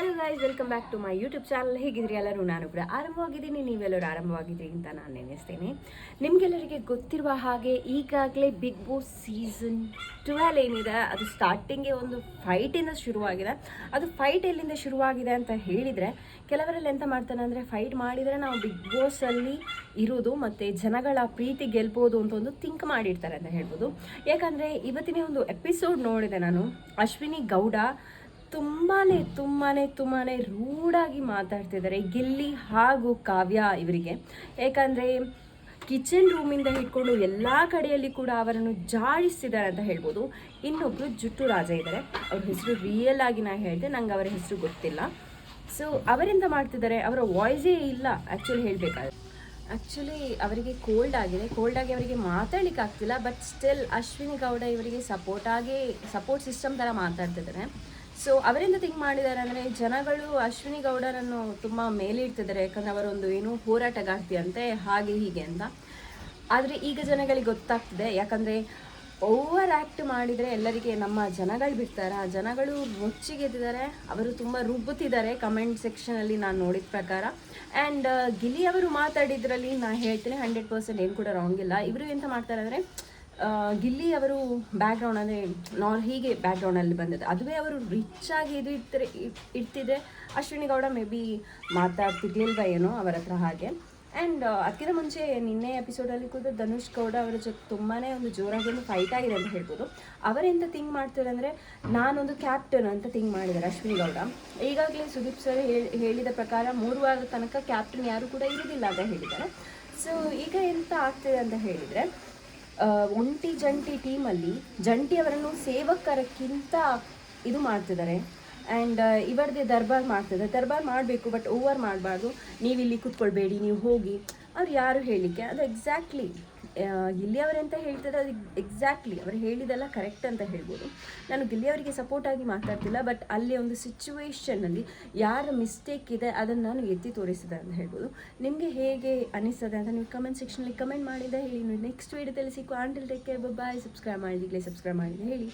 Hello guys welcome back to my YouTube channel ಹೇಗಿದ್ರಿ ಎಲ್ಲರೂ? ನಾನು ಕೂಡ ಆರಂಭವಾಗಿದ್ದೀನಿ ನೀವೆಲ್ಲರೂ ಆರಂಭವಾಗಿದ್ರಿ ಅಂತ ನಾನು ನೆನೆಸ್ತೇನೆ. ನಿಮಗೆಲ್ಲರಿಗೆ ಗೊತ್ತಿರುವ ಹಾಗೆ ಈಗಾಗಲೇ ಬಿಗ್ ಬಾಸ್ ಸೀಸನ್ ಟ್ವೆಲ್ ಏನಿದೆ, ಅದು ಸ್ಟಾರ್ಟಿಂಗೇ ಒಂದು ಫೈಟಿಂದ ಶುರುವಾಗಿದೆ. ಅದು ಫೈಟ್ ಎಲ್ಲಿಂದ ಶುರುವಾಗಿದೆ ಅಂತ ಹೇಳಿದರೆ, ಕೆಲವರಲ್ಲಿ ಎಂತ ಮಾಡ್ತಾನೆ ಅಂದರೆ ಫೈಟ್ ಮಾಡಿದರೆ ನಾವು ಬಿಗ್ ಬಾಸಲ್ಲಿ ಇರೋದು ಮತ್ತು ಜನಗಳ ಪ್ರೀತಿ ಗೆಲ್ಬೋದು ಅಂತ ಒಂದು ಥಿಂಕ್ ಮಾಡಿರ್ತಾರೆ ಅಂತ ಹೇಳ್ಬೋದು. ಯಾಕಂದರೆ ಇವತ್ತಿನ ಒಂದು ಎಪಿಸೋಡ್ ನೋಡಿದೆ ನಾನು. ಅಶ್ವಿನಿ ಗೌಡ ತುಂಬಾನೇ ತುಂಬಾ ತುಂಬಾ ರೂಢಾಗಿ ಮಾತಾಡ್ತಿದ್ದಾರೆ ಗಿಲ್ಲಿ ಹಾಗೂ ಕಾವ್ಯ ಇವರಿಗೆ. ಯಾಕಂದರೆ ಕಿಚನ್ ರೂಮಿಂದ ಹಿಡ್ಕೊಂಡು ಎಲ್ಲ ಕಡೆಯಲ್ಲಿ ಕೂಡ ಅವರನ್ನು ಜಾಡಿಸ್ತಿದ್ದಾರೆ ಅಂತ ಹೇಳ್ಬೋದು. ಇನ್ನೊಬ್ಬರು ಜುಟ್ಟು ರಾಜ ಇದ್ದಾರೆ. ಅವ್ರ ಹೆಸರು ರಿಯಲ್ ಆಗಿ ನಾನು ಹೇಳಿದೆ, ನಂಗೆ ಅವರ ಹೆಸರು ಗೊತ್ತಿಲ್ಲ. ಸೊ ಅವರಿಂದ ಮಾಡ್ತಿದ್ದಾರೆ? ಅವರ ವಾಯ್ಸೇ ಇಲ್ಲ ಆ್ಯಕ್ಚುಲಿ ಹೇಳಬೇಕಾದ್ರೆ. ಆ್ಯಕ್ಚುಲಿ ಅವರಿಗೆ ಕೋಲ್ಡ್ ಆಗಿದೆ. ಕೋಲ್ಡ್ ಆಗಿ ಅವರಿಗೆ ಮಾತಾಡ್ಲಿಕ್ಕೆ ಆಗ್ತಿಲ್ಲ ಬಟ್ ಸ್ಟಿಲ್ ಅಶ್ವಿನಿ ಗೌಡ ಇವರಿಗೆ ಸಪೋರ್ಟ್ ಆಗಿ ಸಪೋರ್ಟ್ ಸಿಸ್ಟಮ್ ಥರ ಮಾತಾಡ್ತಿದ್ದಾರೆ. ಸೊ ಅವರಿಂದ ಥಿಂಕ್ ಮಾಡಿದ್ದಾರೆ ಅಂದರೆ ಜನಗಳು ಅಶ್ವಿನಿ ಗೌಡರನ್ನು ತುಂಬ ಮೇಲಿಡ್ತಿದ್ದಾರೆ. ಯಾಕಂದರೆ ಅವರೊಂದು ಏನು ಹೋರಾಟಗಾರ್ತಿ ಅಂತೆ, ಹಾಗೆ ಹೀಗೆ ಅಂತ. ಆದರೆ ಈಗ ಜನಗಳಿಗೆ ಗೊತ್ತಾಗ್ತಿದೆ. ಯಾಕಂದರೆ ಓವರ್ ಆ್ಯಕ್ಟ್ ಮಾಡಿದರೆ ಎಲ್ಲರಿಗೆ ನಮ್ಮ ಜನಗಳು ಬಿಡ್ತಾರೆ. ಆ ಜನಗಳು ಮುಚ್ಚಿಗೆದ್ದಿದ್ದಾರೆ ಅವರು ತುಂಬ ರುಬ್ಬುತ್ತಿದ್ದಾರೆ ಕಮೆಂಟ್ ಸೆಕ್ಷನಲ್ಲಿ ನಾನು ನೋಡಿದ ಪ್ರಕಾರ. ಆ್ಯಂಡ್ ಗಿಲಿ ಅವರು ಮಾತಾಡಿದ್ರಲ್ಲಿ ನಾನು ಹೇಳ್ತೀನಿ ಹಂಡ್ರೆಡ್ ಪರ್ಸೆಂಟ್ ಏನು ಕೂಡ ರಾಂಗ್ ಇಲ್ಲ. ಇವರು ಎಂತ ಮಾಡ್ತಾರೆ ಅಂದರೆ ಗಿಲ್ಲಿ ಅವರು ಬ್ಯಾಕ್ಗ್ರೌಂಡ್ ಅಂದರೆ ನಾರ್ ಹೀಗೆ ಬ್ಯಾಕ್ಗ್ರೌಂಡಲ್ಲಿ ಬಂದದ್ದು. ಅದುವೇ ಅವರು ರಿಚ್ ಆಗಿ ಇದು ಇರ್ತಾರೆ ಇರ್ತಿದ್ರೆ ಅಶ್ವಿನಿ ಗೌಡ ಮೇ ಬಿ ಮಾತಾಡ್ತಿರ್ಲಿಲ್ವ ಏನೋ ಅವರ ಹತ್ರ ಹಾಗೆ. ಆ್ಯಂಡ್ ಅದಕ್ಕಿಂತ ಮುಂಚೆ ನಿನ್ನೆ ಎಪಿಸೋಡಲ್ಲಿ ಕೂಡ ಧನುಷ್ ಗೌಡ ಅವರ ಜೊತೆ ತುಂಬಾ ಒಂದು ಜೋರಾಗಿ ಒಂದು ಫೈಟ್ ಆಗಿದೆ ಅಂತ ಹೇಳ್ಬೋದು. ಅವರೆಂತ ಥಿಂಕ್ ಮಾಡ್ತಾರೆ ಅಂದರೆ, ನಾನೊಂದು ಕ್ಯಾಪ್ಟನ್ ಅಂತ ಥಿಂಕ್ ಮಾಡಿದ್ದಾರೆ ಅಶ್ವಿನಿ ಗೌಡ. ಈಗಾಗಲೇ ಸುದೀಪ್ ಸರ್ ಹೇಳಿದ ಪ್ರಕಾರ ಮೂರು ವಾರದ ತನಕ ಕ್ಯಾಪ್ಟನ್ ಯಾರು ಕೂಡ ಇರೋದಿಲ್ಲ ಅಂತ ಹೇಳಿದ್ದಾರೆ. ಸೊ ಈಗ ಎಂತ ಆಗ್ತಿದೆ ಅಂತ ಹೇಳಿದರೆ ಒಂಟಿ ಜಂಟಿ ಟೀಮಲ್ಲಿ ಜಂಟಿಯವರನ್ನು ಸೇವಕರಕ್ಕಿಂತ ಇದು ಮಾಡ್ತಿದ್ದಾರೆ. ಆ್ಯಂಡ್ ಇವರದೇ ದರ್ಬಾರ್ ಮಾಡ್ತಿದ್ದಾರೆ. ದರ್ಬಾರ್ ಮಾಡಬೇಕು ಬಟ್ ಓವರ್ ಮಾಡಬಾರ್ದು. ನೀವು ಇಲ್ಲಿ ಕೂತ್ಕೊಳ್ಬೇಡಿ, ನೀವು ಹೋಗಿ. ಅವ್ರು ಯಾರು ಹೇಳಲಿಕ್ಕೆ ಅದು ಎಕ್ಸಾಕ್ಟ್ಲಿ ಗಿಲ್ಲಿಯವರೆಂತ ಹೇಳ್ತಾರೆ ಅದು ಎಕ್ಸಾಕ್ಟ್ಲಿ ಅವ್ರು ಹೇಳಿದೆಲ್ಲ ಕರೆಕ್ಟ್ ಅಂತ ಹೇಳ್ಬೋದು. ನಾನು ಗಿಲ್ಲಿಯವರಿಗೆ ಸಪೋರ್ಟ್ ಆಗಿ ಮಾತಾಡ್ತಿಲ್ಲ ಬಟ್ ಅಲ್ಲಿ ಒಂದು ಸಿಚುವೇಶನ್ನಲ್ಲಿ ಯಾರ ಮಿಸ್ಟೇಕ್ ಇದೆ ಅದನ್ನು ನಾನು ಎತ್ತಿ ತೋರಿಸಿದೆ ಅಂತ ಹೇಳ್ಬೋದು. ನಿಮಗೆ ಹೇಗೆ ಅನಿಸ್ತದೆ ಅಂತ ನೀವು ಕಮೆಂಟ್ ಸೆಕ್ಷನಲ್ಲಿ ಕಮೆಂಟ್ ಮಾಡಿದೆ ಹೇಳಿ. ನೆಕ್ಸ್ಟ್ ವೀಡಿಯೋದಲ್ಲಿ ಸಿಕ್ಕು until take care bye subscribe ಮಾಡಿದ್ದೀಗಲೇ subscribe ಮಾಡಿದೆ ಹೇಳಿ.